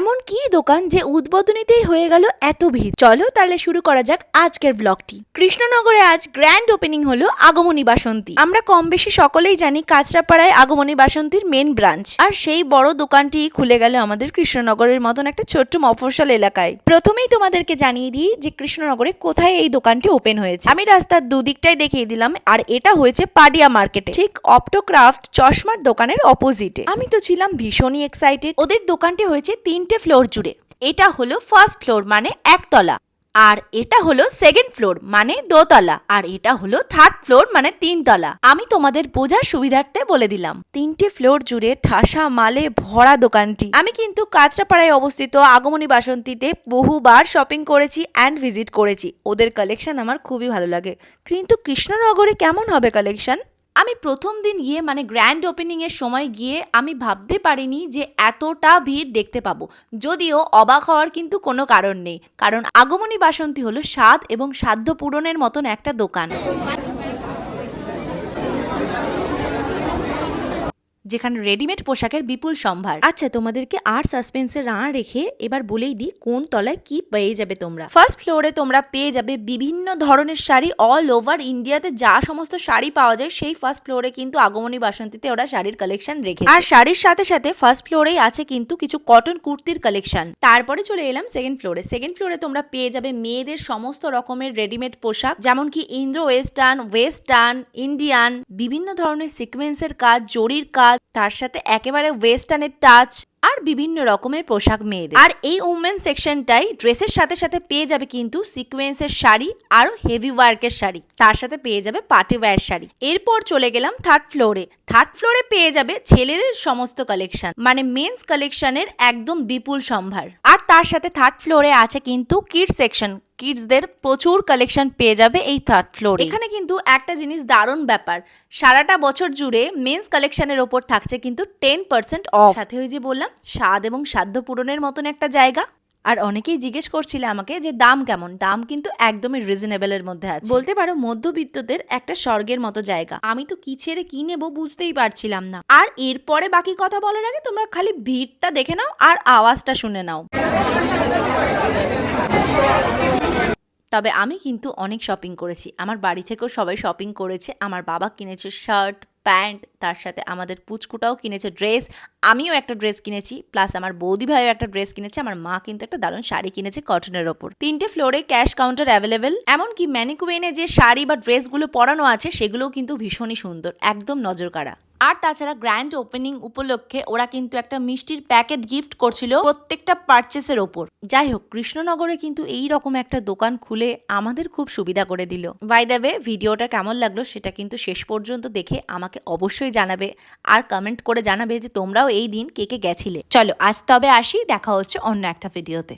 এমন কি দোকান যে উদ্বোধনীতেই হয়ে গেল এত ভিড়? চলো তাহলে শুরু করা যাক আজকের ব্লগটি কৃষ্ণনগরে আজ গ্র্যান্ড ওপেনিং হলো আগমনী বাসন্তী। আমরা কম বেশি সকলেই জানি কাঁচরাপাড়ায় আগমনী বাসন্তীর মেন ব্রাঞ্চ আর সেই বড় দোকানটি খুলে গেল আমাদের কৃষ্ণনগরের মতন একটা ছোট্ট মফস্বল এলাকায়। প্রথমেই তোমাদেরকে জানিয়ে দিই যে কৃষ্ণনগরে কোথায় এই দোকানটি ওপেন হয়েছে। আমি রাস্তার দুদিকটাই দেখিয়ে দিলাম, আর এটা হয়েছে পাডিয়া মার্কেটে ঠিক অপটোক্রাফট চশমার দোকানের অপোজিটে আমি তো ছিলাম ভীষণই এক্সাইটেড ওদের দোকানটি হয়েছে তিনটে ফ্লোর জুড়ে। এটা হলো ফার্স্ট ফ্লোর মানে একতলা। আর এটা হলো সেকেন্ড ফ্লোর মানে দোতলা। আর এটা হলো থার্ড ফ্লোর মানে তিনতলা। আমি তোমাদের বোঝার সুবিধার্থে বলে দিলাম। তিনটে ফ্লোর জুড়ে ঠাসা মালে ভরা দোকানটি। আমি কিন্তু কাঁচরাপাড়ায় অবস্থিত আগমনী বাসন্তীতে বহুবার শপিং করেছি অ্যান্ড ভিজিট করেছি। ওদের কালেকশন আমার খুবই ভালো লাগে। কিন্তু কৃষ্ণনগরে কেমন হবে কালেকশন আমি প্রথম দিন গিয়ে মানে গ্র্যান্ড ওপেনিংয়ের সময় গিয়ে আমি ভাবতে পারিনি যে এতটা ভিড় দেখতে পাবো। যদিও অবাক হওয়ার কিন্তু কোনো কারণ নেই। কারণ আগমনী বাসন্তী হলো স্বাদ এবং সাধ্য পূরণের মতন একটা দোকান। যেখানে রেডিমেড পোশাকের বিপুল সম্ভার। আচ্ছা তোমাদেরকে আর সাসপেন্সে না রেখে এবার বলেই দিই কোন তলায় কি পেয়ে যাবে তোমরা। ফার্স্ট ফ্লোরে তোমরা পেয়ে যাবে বিভিন্ন ধরনের শাড়ি অল ওভার ইন্ডিয়াতে যা সমস্ত শাড়ি পাওয়া যায় সেই ফার্স্ট ফ্লোরে কিন্তু আগমনী বাসন্তীতে ওরা শাড়ির কালেকশন রেখে আর শাড়ির সাথে সাথে ফার্স্ট ফ্লোরেই আছে কিন্তু কিছু কটন কুর্তির কালেকশন তারপরে চলে এলাম সেকেন্ড ফ্লোরে সেকেন্ড ফ্লোরে তোমরা পেয়ে যাবে মেয়েদের সমস্ত রকমের রেডিমেড পোশাক যেমন কি ইন্দ্রো ওয়েস্টার্ন ওয়েস্টার্ন ইন্ডিয়ান বিভিন্ন ধরনের সিকোয়েন্সের কাজ জরির কাজ তার সাথে একেবারে ওয়েস্টার্নের টাচ আর বিভিন্ন রকমের পোশাক মেয়েদের। আর এই উমেন সেকশনটাই ড্রেসের সাথে সাথে পেয়ে যাবে কিন্তু সিকোয়েন্সের শাড়ি আরও হেভি ওয়ার্কের শাড়ি। তার সাথে পেয়ে যাবে পার্টি ওয়্যার শাড়ি। এরপর চলে গেলাম থার্ড ফ্লোরে থার্ড ফ্লোরে পেয়ে যাবে ছেলেদের সমস্ত কালেকশন মানে মেন্স কালেকশনের একদম বিপুল সম্ভার। আর তার সাথে থার্ড ফ্লোরে আছে কিন্তু কিডস সেকশন কিডসদের প্রচুর কালেকশন পেয়ে যাবে এই থার্ড ফ্লোরে এখানে কিন্তু একটা জিনিস দারুণ ব্যাপার, সারাটা বছর জুড়ে মেন্স কালেকশনের ওপর থাকছে কিন্তু টেন পার্সেন্ট অফ সাথে ওই যে বললাম স্বাদ এবং সাধ্য পূরণের মতন একটা জায়গা? আর অনেকেই জিজ্ঞেস করছিল আমাকে যে দাম কেমন? দাম কিন্তু একদমই রিজনেবলের মধ্যে আছে। বলতে পারো, মধ্যবিত্তদের একটা স্বর্গের মতো জায়গা। আমি তো কি ছেড়ে কি নেব বুঝতেই পারছিলাম না। আর এরপরে বাকি কথা বলার আগে তোমরা খালি ভিড়টা দেখে নাও আর আওয়াজটা শুনে নাও। তবে আমি কিন্তু অনেক শপিং করেছি। আমার বাড়ি থেকেও সবাই শপিং করেছে। আমার বাবা কিনেছে শার্ট প্যান্ট, তার সাথে আমাদের পুচকুটাও কিনেছে ড্রেস। আমিও একটা ড্রেস কিনেছি, প্লাস আমার বৌদি ভাইও একটা ড্রেস কিনেছে, আমার মা কিন্তু একটা দারুণ শাড়ি কিনেছে কটনের ওপর। তিনটে ফ্লোরে ক্যাশ কাউন্টার অ্যাভেলেবেল, এমনকি ম্যানিকুইনে যে শাড়ি বা ড্রেসগুলো পরানো আছে, সেগুলোও কিন্তু ভীষণই সুন্দর, একদম নজর কাড়া আর তাছাড়া গ্র্যান্ড ওপেনিং উপলক্ষে ওরা কিন্তু একটা মিষ্টির প্যাকেট গিফট করছিল প্রত্যেকটা পারচেসের ওপর। যাই হোক কৃষ্ণনগরে কিন্তু এই রকম একটা দোকান খুলে আমাদের খুব সুবিধা করে দিল। বাই দ্য ভিডিওটা কেমন লাগল সেটা কিন্তু শেষ পর্যন্ত দেখে আমাকে অবশ্যই জানাবে আর কমেন্ট করে জানাবে যে তোমরাও এই দিন কে কে গেছিলে। চলো, আজ তবে আসি, দেখা হচ্ছে অন্য একটা ভিডিওতে